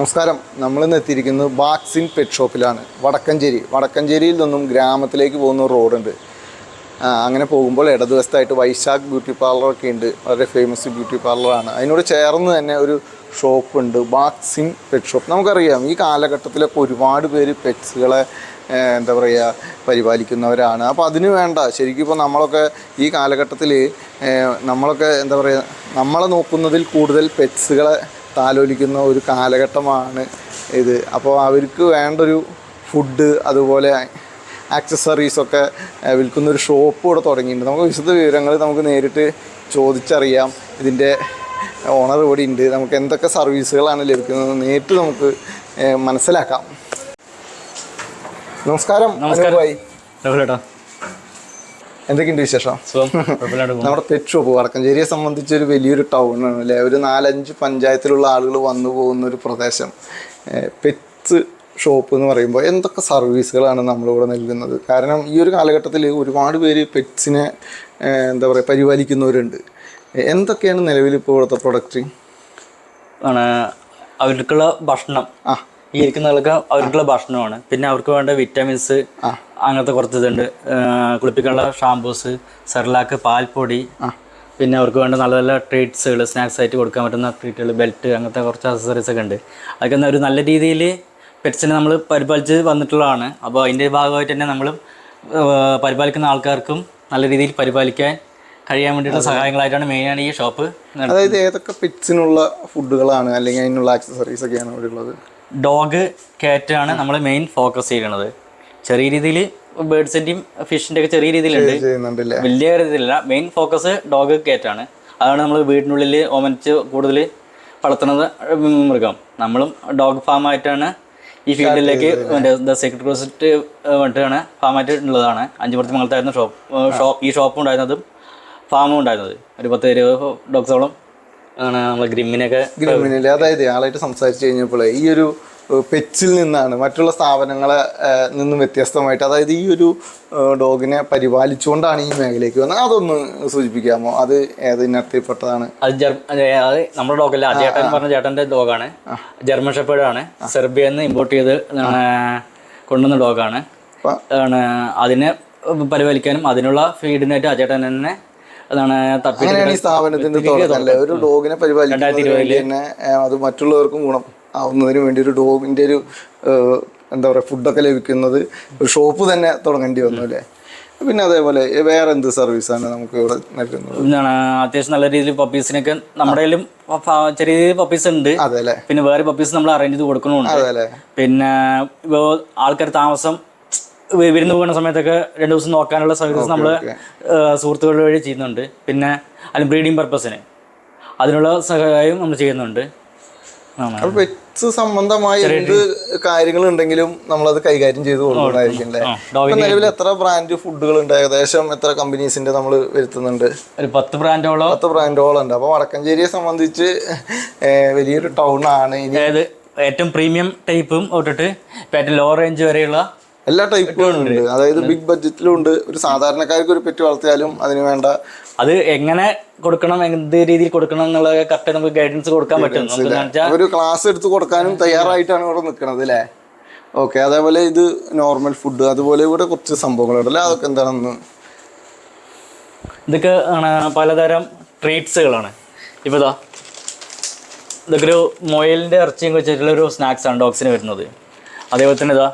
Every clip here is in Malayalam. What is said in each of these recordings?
നമസ്കാരം. നമ്മൾ നമ്മളിന്ന് എത്തിയിരിക്കുന്നത് ബാക്സിൻ പെറ്റ് ഷോപ്പിലാണ്. വടക്കഞ്ചേരി. വടക്കഞ്ചേരിയിൽ നിന്നും ഗ്രാമത്തിലേക്ക് പോകുന്ന റോഡുണ്ട്. അങ്ങനെ പോകുമ്പോൾ ഇടതുവശത്തായിട്ട് വൈശാഖ് ബ്യൂട്ടി പാർലറൊക്കെ ഉണ്ട്. വളരെ ഫേമസ് ബ്യൂട്ടി പാർലറാണ്. അതിനോട് ചേർന്ന് തന്നെ ഒരു ഷോപ്പ് ഉണ്ട് ബാക്സിൻ പെറ്റ് ഷോപ്പ്. നമുക്കറിയാം ഈ കാലഘട്ടത്തിലൊക്കെ ഒരുപാട് പേര് പെറ്റ്സുകളെ എന്താ പറയുക പരിപാലിക്കുന്നവരാണ്. അപ്പോൾ അതിന് വേണ്ട ശരിക്കും ഇപ്പോൾ നമ്മളൊക്കെ ഈ കാലഘട്ടത്തിൽ നമ്മളൊക്കെ എന്താ പറയുക നമ്മളെ നോക്കുന്നതിൽ കൂടുതൽ പെറ്റ്സുകളെ താലോലിക്കുന്ന ഒരു കാലഘട്ടമാണ് ഇത്. അപ്പോൾ അവർക്ക് വേണ്ടൊരു ഫുഡ് അതുപോലെ ആക്സസറീസൊക്കെ വിൽക്കുന്ന ഒരു ഷോപ്പ് ഇവിടെ തുടങ്ങിയിട്ടുണ്ട്. നമുക്ക് വിശദ വിവരങ്ങൾ നമുക്ക് നേരിട്ട് ചോദിച്ചറിയാം. ഇതിന്റെ ഓണർ ഇവിടെ ഉണ്ട്. നമുക്ക് എന്തൊക്കെ സർവീസുകളാണ് ലഭിക്കുന്നത് നേരിട്ട് നമുക്ക് മനസ്സിലാക്കാം. നമസ്കാരം നമസ്കാരം. എന്തൊക്കെയുണ്ട് വിശേഷം? നമ്മുടെ പെറ്റ് ഷോപ്പ് വടക്കഞ്ചേരിയെ സംബന്ധിച്ച് ഒരു വലിയൊരു ടൗൺ ആണ് അല്ലേ? ഒരു നാലഞ്ച് പഞ്ചായത്തിലുള്ള ആളുകൾ വന്നു പോകുന്ന ഒരു പ്രദേശം. പെറ്റ് ഷോപ്പ് എന്ന് പറയുമ്പോൾ എന്തൊക്കെ സർവീസുകളാണ് നമ്മളിവിടെ നൽകുന്നത്? കാരണം ഈ ഒരു കാലഘട്ടത്തിൽ ഒരുപാട് പേര് പെറ്റ്സിനെ എന്താ പറയുക പരിപാലിക്കുന്നവരുണ്ട്. എന്തൊക്കെയാണ് നിലവിൽ ഇപ്പോൾ ഇവിടുത്തെ പ്രൊഡക്റ്റ് ആണ് അവർക്കുള്ള ഭക്ഷണം. ആ. ഈ ഇരിക്കുന്നവർക്ക് അവർക്കുള്ള ഭക്ഷണമാണ്. പിന്നെ അവർക്ക് വേണ്ട വിറ്റാമിൻസ് അങ്ങനത്തെ കുറച്ച് ഇതുണ്ട്. കുളിപ്പിക്കാനുള്ള ഷാംപൂസ് സെർലാക്ക് പാൽപ്പൊടി. പിന്നെ അവർക്ക് വേണ്ട നല്ല നല്ല ട്രീറ്റ്സുകൾ സ്നാക്സ് ആയിട്ട് കൊടുക്കാൻ പറ്റുന്ന ട്രീറ്റുകൾ ബെൽറ്റ് അങ്ങനത്തെ കുറച്ച് അക്സസറീസ് ഒക്കെ ഉണ്ട്. അതൊക്കെ ഒരു നല്ല രീതിയിൽ പെറ്റ്സിനെ നമ്മൾ പരിപാലിച്ച് വന്നിട്ടുള്ളതാണ്. അപ്പോൾ അതിന്റെ ഭാഗമായിട്ട് തന്നെ നമ്മൾ പരിപാലിക്കുന്ന ആൾക്കാർക്കും നല്ല രീതിയിൽ പരിപാലിക്കാൻ കഴിയാൻ വേണ്ടിയിട്ടുള്ള സഹായങ്ങളായിട്ടാണ് മെയിനാണ് ഈ ഷോപ്പ് അതായത് ഏതൊക്കെ പെറ്റ്സിനുള്ള ഫുഡുകളാണ് അല്ലെങ്കിൽ അതിനുള്ള ആക്സസറീസ് ഒക്കെയാണ് ഇവിടെ ഉള്ളത് ഡോഗ് കാറ്റാണ് നമ്മൾ മെയിൻ ഫോക്കസ് ചെയ്യണത് ചെറിയ രീതിയിൽ ബേഡ്സിന്റെയും ഫിഷിന്റെ ഒക്കെ ചെറിയ രീതിയിലുണ്ട്. വലിയ രീതിയിലല്ല മെയിൻ ഫോക്കസ് ഡോഗ് കാറ്റാണ് അതാണ് നമ്മൾ വീടിനുള്ളിൽ ഓമനിച്ച് കൂടുതൽ വളർത്തുന്നത് മൃഗം. നമ്മളും ഡോഗ് ഫാം ആയിട്ടാണ് ഈ ഫീൽഡിലേക്ക് ദ സെക്രട്ടറി ക്രോസിറ്റ് ഫാം ഫാമായിട്ട് ഉള്ളതാണ്. അഞ്ചുപുറത്ത് മംഗലത്തായിരുന്നു ഷോപ്പ് ഷോപ്പ് ഈ ഷോപ്പ് ഉണ്ടായിരുന്നതും. ഫാമും ഉണ്ടായിരുന്നത്. ഒരു പത്ത് ഇരുപത് ഡോഗ്സോളം ആണ് നമ്മൾ ഗ്രിമ്മിനൊക്കെ ഗ്രിമിനിൽ അതായത് ആളായിട്ട് സംസാരിച്ചു കഴിഞ്ഞപ്പോൾ ഈ ഒരു പെച്ചിൽ നിന്നാണ് മറ്റുള്ള സ്ഥാപനങ്ങളെ നിന്നും വ്യത്യസ്തമായിട്ട് അതായത് ഈ ഒരു ഡോഗിനെ പരിപാലിച്ചുകൊണ്ടാണ് ഈ മേഖലയ്ക്ക് വന്നത്. അതൊന്ന് സൂചിപ്പിക്കാമോ? അത് ഏതിനകത്തിൽപ്പെട്ടതാണ് അത് അത് അത് നമ്മുടെ ഡോഗല്ല? ചേട്ടൻ പറഞ്ഞ ചേട്ടന്റെ ഡോഗാണ്. ജർമ്മൻ ഷെപ്പേഡാണ്. സെർബിയയിൽ നിന്ന് ഇമ്പോർട്ട് ചെയ്ത് കൊണ്ടുവന്ന ഡോഗാണ്. അതിനെ പരിപാലിക്കാനും അതിനുള്ള ഫീഡിനായിട്ട് അജേട്ടൻ തന്നെ അതാണ് അങ്ങനെയാണ് ഈ സ്ഥാപനത്തിന്റെ തുടക്കല്ലേ ഒരു ഡോഗിനെ പരിപാലിക്കുന്നതിന് വേണ്ടി തന്നെ അത് മറ്റുള്ളവർക്കും ഗുണം ആവുന്നതിന് വേണ്ടി ഒരു ഡോഗിന്റെ ഒരു എന്താ പറയുക ഫുഡൊക്കെ ലഭിക്കുന്നത് ഒരു ഷോപ്പ് തന്നെ തുടങ്ങേണ്ടി വന്നു അല്ലേ? പിന്നെ അതേപോലെ വേറെ എന്ത് സർവീസാണ് നമുക്ക് ഇവിടെ നൽകുന്നത്? അത്യാവശ്യം നല്ല രീതിയിൽ പപ്പീസിനൊക്കെ നമ്മുടെ കയ്യിലും ചെറിയ രീതിയിൽ പപ്പീസ് ഉണ്ട്. പിന്നെ വേറെ പപ്പീസ് നമ്മൾ അറേഞ്ച് ചെയ്ത് കൊടുക്കണമുണ്ട്. പിന്നെ ആൾക്കാർ താമസം വിരുന്ന് പോകുന്ന സമയത്തൊക്കെ രണ്ട് ദിവസം നോക്കാനുള്ള സർവീസ് നമ്മൾ സുഹൃത്തുക്കൾ വഴി ചെയ്യുന്നുണ്ട്. പിന്നെ അതിന് ബ്രീഡിങ് പർപ്പസിന് അതിനുള്ള സഹായവും നമ്മൾ ചെയ്യുന്നുണ്ട്. പെറ്റ്സ് സംബന്ധമായ എന്ത് കാര്യങ്ങൾ ഉണ്ടെങ്കിലും നമ്മളത് കൈകാര്യം ചെയ്ത് കൊടുക്കുന്നതായിരിക്കും അല്ലേ? നിലവിൽ എത്ര ബ്രാൻഡ് ഫുഡുകൾ ഉണ്ട് ഏകദേശം എത്ര കമ്പനീസിന്റെ നമ്മൾ വരുത്തുന്നുണ്ട്? ഒരു പത്ത് ബ്രാൻഡോളം പത്ത് ബ്രാൻഡുകളുണ്ട് ഉണ്ട് അപ്പൊ വടക്കഞ്ചേരിയെ സംബന്ധിച്ച് വലിയൊരു ടൗൺ ആണ്. ഏറ്റവും പ്രീമിയം ടൈപ്പും തൊട്ടിട്ട് ഏറ്റവും ലോ റേഞ്ച് വരെയുള്ള എല്ലാ ടൈപ്പുകളും ഉണ്ട്. അതായത് ബിഗ് ബഡ്ജറ്റിലും ഉണ്ട്. ഒരു സാധാരണക്കാർക്ക് ഒരു പെറ്റ് വളർത്തിയാലും അതിന് വേണ്ട അത് എങ്ങനെ കൊടുക്കണം എന്ത് രീതിയിൽ കൊടുക്കണം എന്നുള്ള കറക്റ്റ് നമുക്ക് ഗൈഡൻസ് കൊടുക്കാൻ പറ്റും. ഒരു ക്ലാസ് എടുത്ത് കൊടുക്കാനും തയ്യാറായിട്ടാണ് ഇവിടെ നിൽക്കുന്നത് അല്ലേ ഓക്കെ അതേപോലെ ഇത് നോർമൽ ഫുഡ് അതുപോലെ ഇവിടെ കുറച്ച് സംഭവങ്ങളുണ്ട് അല്ലേ അതൊക്കെ എന്താണെന്ന്? ഇതൊക്കെ ആണ് പലതരം ട്രീറ്റ്സുകളാണ് ഇപ്പോൾ ഇതാ ഇതൊക്കെ ഒരു മൊയലിന്റെ ഇറച്ചിയും വെച്ചിട്ടുള്ള ഒരു സ്നാക്സ് ആണ് ഡോഗ്സിന് വരുന്നത്. അതേപോലെ തന്നെ ഇതാ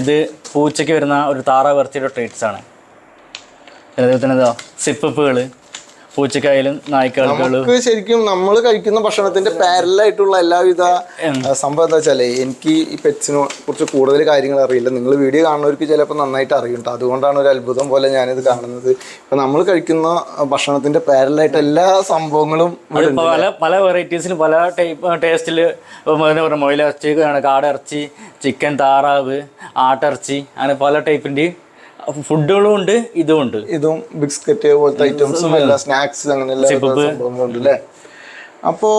ഇത് പൂച്ചയ്ക്ക് വരുന്ന ഒരു താറാവ് ഇറച്ചിയുടെ ട്രീറ്റ്സ് ആണ്. അതേപോലെ തന്നെ ഇതാ സിപ്പപ്പുകൾ പൂച്ചക്കായാലും നമുക്ക് ശരിക്കും നമ്മൾ കഴിക്കുന്ന ഭക്ഷണത്തിന്റെ പാരലായിട്ടുള്ള എല്ലാവിധ സംഭവം എന്താ വെച്ചാൽ എനിക്ക് ഈ പെറ്റ്സിനെ കുറിച്ച് കൂടുതൽ കാര്യങ്ങൾ അറിയില്ല. നിങ്ങൾ വീഡിയോ കാണുന്നവർക്ക് ചിലപ്പോൾ നന്നായിട്ട് അറിയും അതുകൊണ്ടാണ് ഒരു അത്ഭുതം പോലെ ഞാനിത് കാണുന്നത്. ഇപ്പൊ നമ്മൾ കഴിക്കുന്ന ഭക്ഷണത്തിന്റെ പാരലായിട്ട് എല്ലാ സംഭവങ്ങളും പല പല വെറൈറ്റീസിന് പല ടൈപ്പ് ടേസ്റ്റിൽ മൊയിലിറച്ചി കാടിറച്ചി ചിക്കൻ താറാവ് ആട്ടിറച്ചി അങ്ങനെ പല ടൈപ്പിന്റെ ഫുഡുകളും ഉണ്ട് ഇതും ഉണ്ട്. ഇതും ബിസ്ക്കറ്റ് പോലത്തെ ഐറ്റംസും എല്ലാ സ്നാക്സ് അങ്ങനെ എല്ലാ സംഭവങ്ങളുണ്ട് അല്ലേ അപ്പോ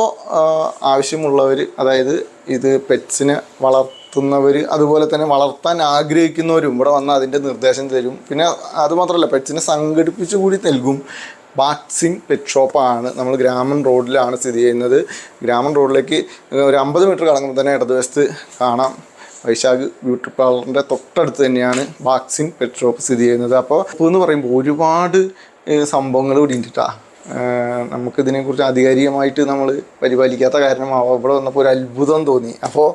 ആവശ്യമുള്ളവര് അതായത് ഇത് പെറ്റ്സിനെ വളർത്തുന്നവര് അതുപോലെ തന്നെ വളർത്താൻ ആഗ്രഹിക്കുന്നവരും ഇവിടെ വന്ന് അതിന്റെ നിർദ്ദേശം തരും. പിന്നെ അതുമാത്രമല്ല പെറ്റ്സിനെ സംഘടിപ്പിച്ചു കൂടി നൽകും. ബാക്സിൻ പെറ്റ് ഷോപ്പാണ് നമ്മൾ ഗ്രാമൻ റോഡിലാണ് സ്ഥിതി ചെയ്യുന്നത്. ഗ്രാമൻ റോഡിലേക്ക് ഒരു അമ്പത് മീറ്റർ കടങ്ങുമ്പോൾ തന്നെ ഇടതുവശത്ത് കാണാം. വൈശാഖ് ബ്യൂട്ടി പാർലറിന്റെ തൊട്ടടുത്ത് തന്നെയാണ് വാക്സിൻ പെറ്റ് ഷോപ്പ് സ്ഥിതി ചെയ്യുന്നത്. അപ്പോൾ ഇപ്പോൾ എന്ന് പറയുമ്പോൾ ഒരുപാട് സംഭവങ്ങൾ ഉണ്ടിട്ടാ. നമുക്കിതിനെക്കുറിച്ച് ആധികാരികമായിട്ട് നമ്മൾ പരിപാലിക്കാത്ത കാരണമാവാം. ഇവിടെ വന്നപ്പോൾ ഒരു അത്ഭുതം തോന്നി. അപ്പോൾ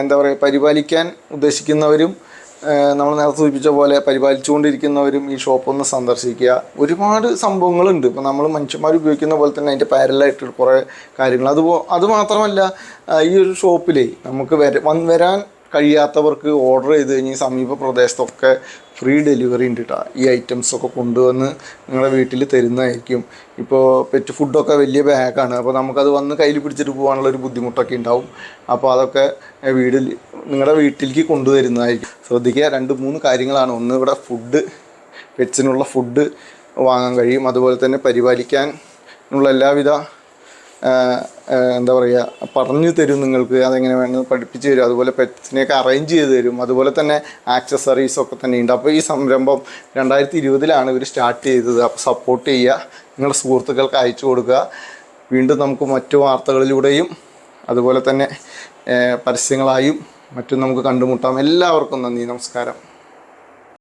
എന്താ പറയുക പരിപാലിക്കാൻ ഉദ്ദേശിക്കുന്നവരും നമ്മൾ നേരത്തെ സൂചിപ്പിച്ച പോലെ പരിപാലിച്ചുകൊണ്ടിരിക്കുന്നവരും ഈ ഷോപ്പ് ഒന്ന് സന്ദർശിക്കുക. ഒരുപാട് സംഭവങ്ങളുണ്ട്. ഇപ്പോൾ നമ്മൾ മനുഷ്യന്മാർ ഉപയോഗിക്കുന്ന പോലെ തന്നെ അതിന്റെ പാരലായിട്ട് കുറേ കാര്യങ്ങൾ. അതുപോ അത് മാത്രമല്ല ഈ ഒരു ഷോപ്പിലേ നമുക്ക് വരാൻ കഴിയാത്തവർക്ക് ഓർഡർ ചെയ്ത് കഴിഞ്ഞ് സമീപ പ്രദേശത്തൊക്കെ ഫ്രീ ഡെലിവറി ഉണ്ട് കേട്ടോ ഈ ഐറ്റംസ് ഒക്കെ കൊണ്ടുവന്ന് നിങ്ങളുടെ വീട്ടിൽ തരുന്നതായിരിക്കും. ഇപ്പോൾ പെറ്റ് ഫുഡൊക്കെ വലിയ ബാഗാണ് അപ്പോൾ നമുക്കത് വന്ന് കയ്യിൽ പിടിച്ചിട്ട് പോകാനുള്ള ഒരു ബുദ്ധിമുട്ടൊക്കെ ഉണ്ടാവും അപ്പോൾ അതൊക്കെ വീടിൽ നിങ്ങളുടെ വീട്ടിലേക്ക് കൊണ്ടുവരുന്നതായിരിക്കും. ശ്രദ്ധിക്കുക രണ്ട് മൂന്ന് കാര്യങ്ങളാണ്. ഒന്ന് ഇവിടെ ഫുഡ് പെറ്റ്സിനുള്ള ഫുഡ് വാങ്ങാൻ കഴിയും. അതുപോലെ തന്നെ പരിപാലിക്കാൻ ഉള്ള എല്ലാവിധ എന്താ പറയുക പറഞ്ഞു തരും നിങ്ങൾക്ക് അതെങ്ങനെ വേണമെന്ന് പഠിപ്പിച്ച് തരും. അതുപോലെ പെറ്റ്സിനെയൊക്കെ അറേഞ്ച് ചെയ്ത് തരും. അതുപോലെ തന്നെ ആക്സസറീസ് ഒക്കെ തന്നെ ഉണ്ട്. അപ്പോൾ ഈ സംരംഭം രണ്ടായിരത്തി ഇരുപതിലാണ് ഇവർ സ്റ്റാർട്ട് ചെയ്തത്. അപ്പോൾ സപ്പോർട്ട് ചെയ്യുക. നിങ്ങളുടെ സുഹൃത്തുക്കൾക്ക് അയച്ചു കൊടുക്കുക. വീണ്ടും നമുക്ക് മറ്റു വാർത്തകളിലൂടെയും അതുപോലെ തന്നെ പരസ്യങ്ങളായും മറ്റും നമുക്ക് കണ്ടുമുട്ടാം. എല്ലാവർക്കും നന്ദി. നമസ്കാരം.